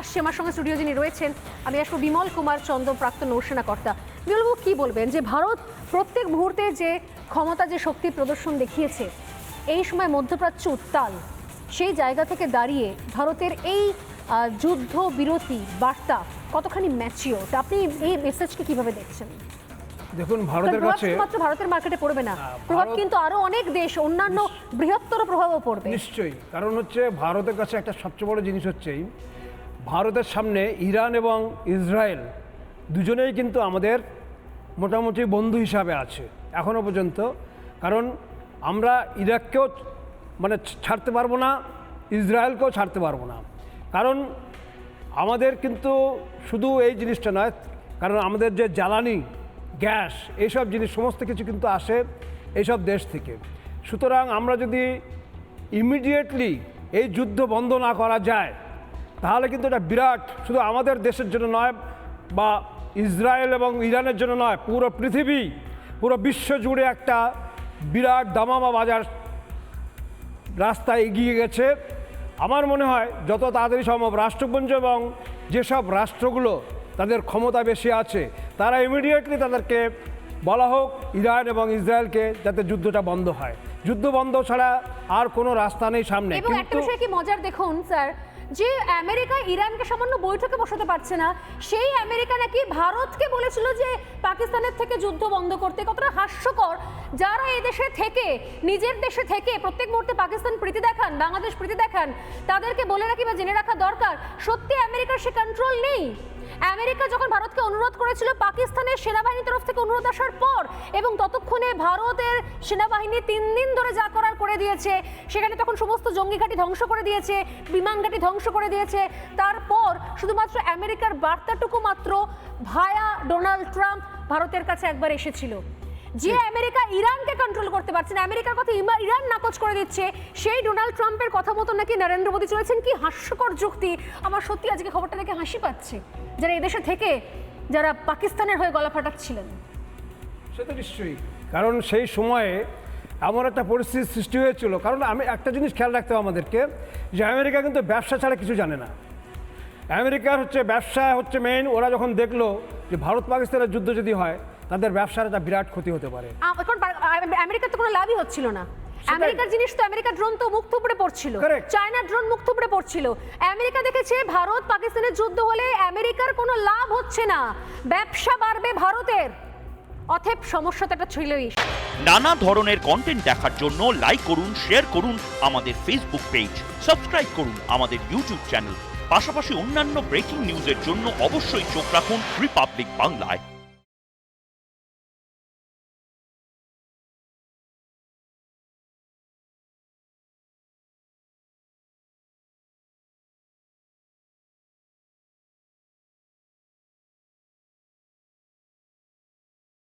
আসছি আমার সঙ্গে স্টুডিও যিনি রয়েছেন আমি আসব বিমল কুমার চন্দ্র প্রাক্তন নৌসেনা কর্তা। বিমলবাবু কি বলবেন যে ভারত প্রত্যেক মুহূর্তে যে ক্ষমতা যে শক্তি প্রদর্শন দেখিয়েছে এই সময় মধ্যপ্রাচ্য উত্তাল সেই জায়গা থেকে দাঁড়িয়ে ভারতের এই যুদ্ধ বিরতি বার্তা কতখানি ম্যাচিওর আপনি এই মেসেজকে কীভাবে দেখছেন? দেখুন ভারতের কাছে শুধুমাত্র ভারতের মার্কেটে পড়বে না প্রভাব কিন্তু আরও অনেক দেশ অন্যান্য বৃহত্তর প্রভাবও পড়বে। নিশ্চয়ই কারণ হচ্ছে ভারতের কাছে একটা সবচেয়ে বড় জিনিস হচ্ছেই ভারতের সামনে ইরান এবং ইসরায়েল দুজনেই কিন্তু আমাদের মোটামুটি বন্ধু হিসাবে আছে এখনও পর্যন্ত। কারণ আমরা ইরাককেও মানে ছাড়তে পারব না, ইসরায়েলকেও ছাড়তে পারব না। কারণ আমাদের কিন্তু শুধু এই জিনিসটা নয়, কারণ আমাদের যে জ্বালানি, গ্যাস, এইসব জিনিস, সমস্ত কিছু কিন্তু আসে এইসব দেশ থেকে। সুতরাং আমরা যদি ইমিডিয়েটলি এই যুদ্ধ বন্ধ না করা যায় তাহলে কিন্তু এটা বিরাট শুধু আমাদের দেশের জন্য নয় বা ইসরায়েল এবং ইরানের জন্য নয় পুরো পৃথিবী পুরো বিশ্ব জুড়ে একটা বিরাট দামামা বাজার রাস্তায় এগিয়ে গেছে। আমার মনে হয় যত তাড়াতাড়ি সম্ভব রাষ্ট্রপুঞ্জ এবং যেসব রাষ্ট্রগুলো তাদের ক্ষমতা বেশি আছে তারা ইমিডিয়েটলি তাদেরকে বলা হোক ইরান এবং ইসরায়েলকে যাতে যুদ্ধটা বন্ধ হয়। যুদ্ধ বন্ধ ছাড়া আর কোনো রাস্তা নেই সামনে। এবং একটা বিষয় কি মজার দেখুন স্যার যে আমেরিকা ইরানকে সামান্য বৈঠকে বসাতে পারছে না, সেই আমেরিকা নাকি ভারতকে বলেছিল যে পাকিস্তানের থেকে যুদ্ধ বন্ধ করতে। কতটা হাস্যকর, যারা এই দেশে থেকে, নিজের দেশে থেকে প্রত্যেক মুহূর্তে পাকিস্তান প্রীতি দেখান, বাংলাদেশ প্রীতি দেখান, তাদেরকে বলে রাখি বা জেনে রাখা দরকার, সত্যি আমেরিকার সে কন্ট্রোল নেই? আমেরিকা যখন ভারতকে অনুরোধ করেছিল, পাকিস্তানের সেনাবাহিনীর তরফ থেকে অনুরোধ আসার পর এবং ততক্ষণে ভারতের সেনাবাহিনী তিন দিন ধরে যা করার করে দিয়েছে, সেখানে তখন সমস্ত জঙ্গি ঘাঁটি ধ্বংস করে দিয়েছে, বিমান ঘাঁটি ধ্বংস করে দিয়েছে। তারপর শুধুমাত্র আমেরিকার বার্তাটুকু মাত্র ভায়া ডোনাল্ড ট্রাম্প ভারতের কাছে একবার এসেছিল। যে আমেরিকা ইরানকে কন্ট্রোল করতে পারছে না আমেরিকার কথা ইমা- ইরান নাকচ করে দিচ্ছে সেই ডোনাল্ড ট্রাম্পের কথা মতো নাকি নরেন্দ্র মোদী চলেছেন? কি হাস্যকর যুক্তি! আমার সত্যি আজকে খবরটা দেখে হাসি পাচ্ছে যারা এদেশে থেকে যারা পাকিস্তানের হয়ে গলা ফাটাচ্ছিলেন। সে তো নিশ্চয়ই কারণ সেই সময়ে এমন একটা পরিস্থিতির সৃষ্টি হয়েছিল। কারণ আমি একটা জিনিস খেয়াল রাখতে হবে আমাদেরকে যে আমেরিকা কিন্তু ব্যবসা ছাড়া কিছু জানে না। আমেরিকার হচ্ছে ব্যবসা হচ্ছে মেইন ওরা যখন দেখল যে ভারত পাকিস্তানের যুদ্ধ যদি হয় তাদের ব্যবসার একটা বিরাট ক্ষতি হতে পারে। এখন আমেরিকার তো কোনো লাভই হচ্ছিল না। আমেরিকার জিনিস তো আমেরিকার ড্রোন তো মুখ থুবড়ে পড়ছিল. চায়নার ড্রোন মুখ থুবড়ে পড়ছিল। আমেরিকা দেখেছে ভারত পাকিস্তানের যুদ্ধ হলে আমেরিকার কোনো লাভ হচ্ছে না। ব্যবসা বাড়বে ভারতের। অথেব সমস্যা তো একটা ছিলই। নানা ধরনের কন্টেন্ট দেখার জন্য লাইক করুন শেয়ার করুন আমাদের ফেসবুক পেজ সাবস্ক্রাইব করুন আমাদের ইউটিউব চ্যানেল পাশাপাশি অন্যান্য ব্রেকিং নিউজের জন্য অবশ্যই চোখ রাখুন রিপাবলিক বাংলায়